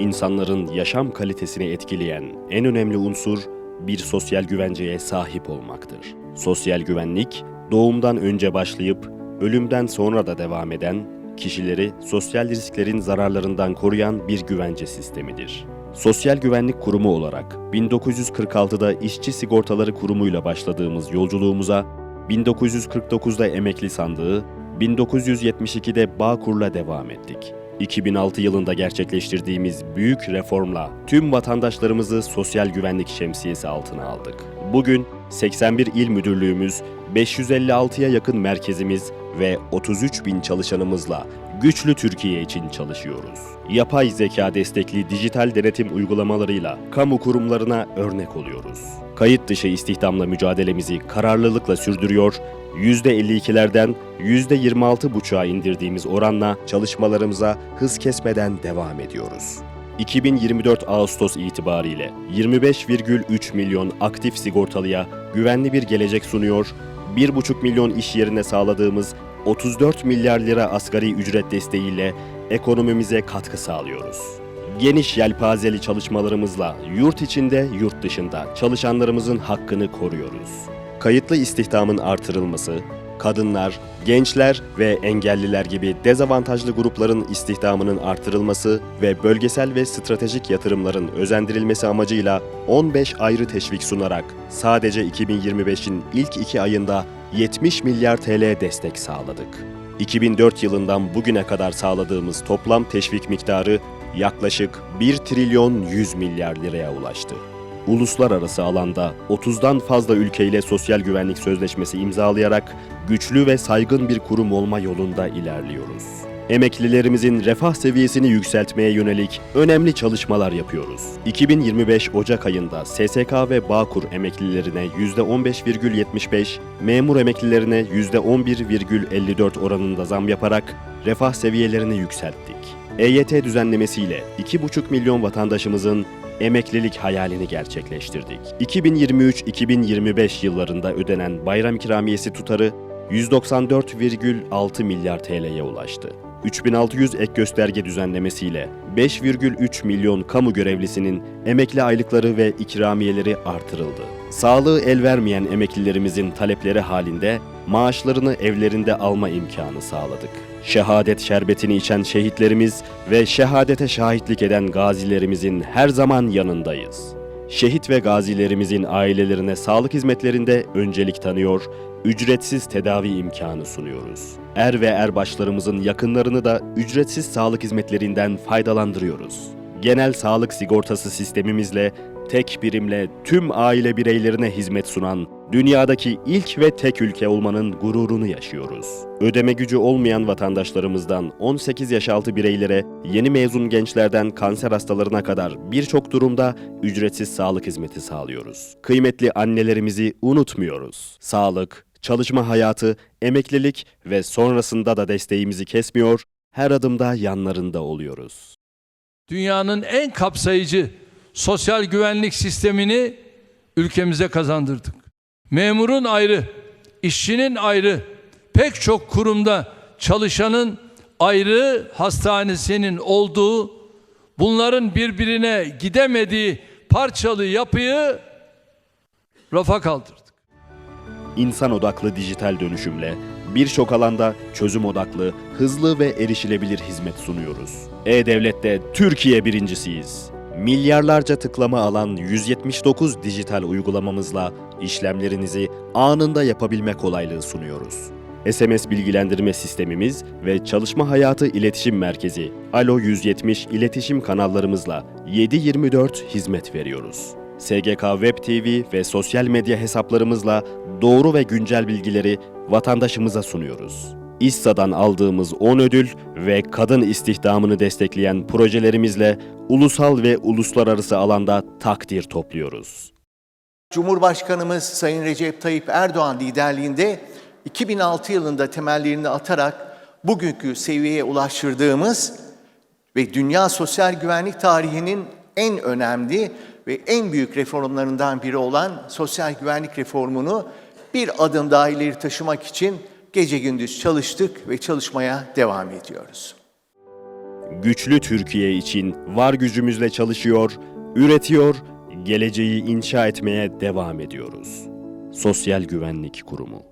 insanların yaşam kalitesini etkileyen en önemli unsur bir sosyal güvenceye sahip olmaktır. Sosyal güvenlik, doğumdan önce başlayıp ölümden sonra da devam eden, kişileri sosyal risklerin zararlarından koruyan bir güvence sistemidir. Sosyal Güvenlik Kurumu olarak 1946'da İşçi Sigortaları Kurumu'yla başladığımız yolculuğumuza 1949'da emekli sandığı, 1972'de Bağkur'la devam ettik. 2006 yılında gerçekleştirdiğimiz büyük reformla tüm vatandaşlarımızı sosyal güvenlik şemsiyesi altına aldık. Bugün 81 il müdürlüğümüz, 556'ya yakın merkezimiz ve 33 bin çalışanımızla güçlü Türkiye için çalışıyoruz. Yapay zeka destekli dijital denetim uygulamalarıyla kamu kurumlarına örnek oluyoruz. Kayıt dışı istihdamla mücadelemizi kararlılıkla sürdürüyor, %52'lerden %26,5'a indirdiğimiz oranla çalışmalarımıza hız kesmeden devam ediyoruz. 2024 Ağustos itibariyle 25,3 milyon aktif sigortalıya güvenli bir gelecek sunuyor, 1,5 milyon iş yerine sağladığımız 34 milyar lira asgari ücret desteğiyle ekonomimize katkı sağlıyoruz. Geniş yelpazeli çalışmalarımızla yurt içinde, yurt dışında çalışanlarımızın hakkını koruyoruz. Kayıtlı istihdamın artırılması, kadınlar, gençler ve engelliler gibi dezavantajlı grupların istihdamının artırılması ve bölgesel ve stratejik yatırımların özendirilmesi amacıyla 15 ayrı teşvik sunarak sadece 2025'in ilk iki ayında 70 milyar TL destek sağladık. 2004 yılından bugüne kadar sağladığımız toplam teşvik miktarı yaklaşık 1 trilyon 100 milyar liraya ulaştı. Uluslararası alanda 30'dan fazla ülkeyle sosyal güvenlik sözleşmesi imzalayarak güçlü ve saygın bir kurum olma yolunda ilerliyoruz. Emeklilerimizin refah seviyesini yükseltmeye yönelik önemli çalışmalar yapıyoruz. 2025 Ocak ayında SSK ve Bağkur emeklilerine %15,75, memur emeklilerine %11,54 oranında zam yaparak refah seviyelerini yükselttik. EYT düzenlemesiyle 2,5 milyon vatandaşımızın emeklilik hayalini gerçekleştirdik. 2023-2025 yıllarında ödenen bayram ikramiyesi tutarı 194,6 milyar TL'ye ulaştı. 3600 ek gösterge düzenlemesiyle 5,3 milyon kamu görevlisinin emekli aylıkları ve ikramiyeleri artırıldı. Sağlığı el vermeyen emeklilerimizin talepleri halinde maaşlarını evlerinde alma imkanı sağladık. Şehadet şerbetini içen şehitlerimiz ve şehadete şahitlik eden gazilerimizin her zaman yanındayız. Şehit ve gazilerimizin ailelerine sağlık hizmetlerinde öncelik tanıyor, ücretsiz tedavi imkanı sunuyoruz. Er ve erbaşlarımızın yakınlarını da ücretsiz sağlık hizmetlerinden faydalandırıyoruz. Genel sağlık sigortası sistemimizle tek birimle tüm aile bireylerine hizmet sunan dünyadaki ilk ve tek ülke olmanın gururunu yaşıyoruz. Ödeme gücü olmayan vatandaşlarımızdan 18 yaş altı bireylere, yeni mezun gençlerden kanser hastalarına kadar birçok durumda ücretsiz sağlık hizmeti sağlıyoruz. Kıymetli annelerimizi unutmuyoruz. Sağlık, çalışma hayatı, emeklilik ve sonrasında da desteğimizi kesmiyor, her adımda yanlarında oluyoruz. dünyanın en kapsayıcı sosyal güvenlik sistemini ülkemize kazandırdık. Memurun ayrı, işçinin ayrı, pek çok kurumda çalışanın ayrı hastanesinin olduğu, bunların birbirine gidemediği parçalı yapıyı rafa kaldırdık. İnsan odaklı dijital dönüşümle birçok alanda çözüm odaklı, hızlı ve erişilebilir hizmet sunuyoruz. E-Devlet'te Türkiye birincisiyiz. Milyarlarca tıklama alan 179 dijital uygulamamızla işlemlerinizi anında yapabilme kolaylığı sunuyoruz. SMS bilgilendirme sistemimiz ve çalışma hayatı iletişim merkezi Alo 170 iletişim kanallarımızla 7/24 hizmet veriyoruz. SGK Web TV ve sosyal medya hesaplarımızla doğru ve güncel bilgileri vatandaşımıza sunuyoruz. İSSA'dan aldığımız 10 ödül ve kadın istihdamını destekleyen projelerimizle ulusal ve uluslararası alanda takdir topluyoruz. Cumhurbaşkanımız Sayın Recep Tayyip Erdoğan liderliğinde 2006 yılında temellerini atarak bugünkü seviyeye ulaştırdığımız ve dünya sosyal güvenlik tarihinin en önemli ve en büyük reformlarından biri olan sosyal güvenlik reformunu bir adım daha ileri taşımak için gece gündüz çalıştık ve çalışmaya devam ediyoruz. güçlü Türkiye için var gücümüzle çalışıyor, üretiyor, geleceği inşa etmeye devam ediyoruz. Sosyal Güvenlik Kurumu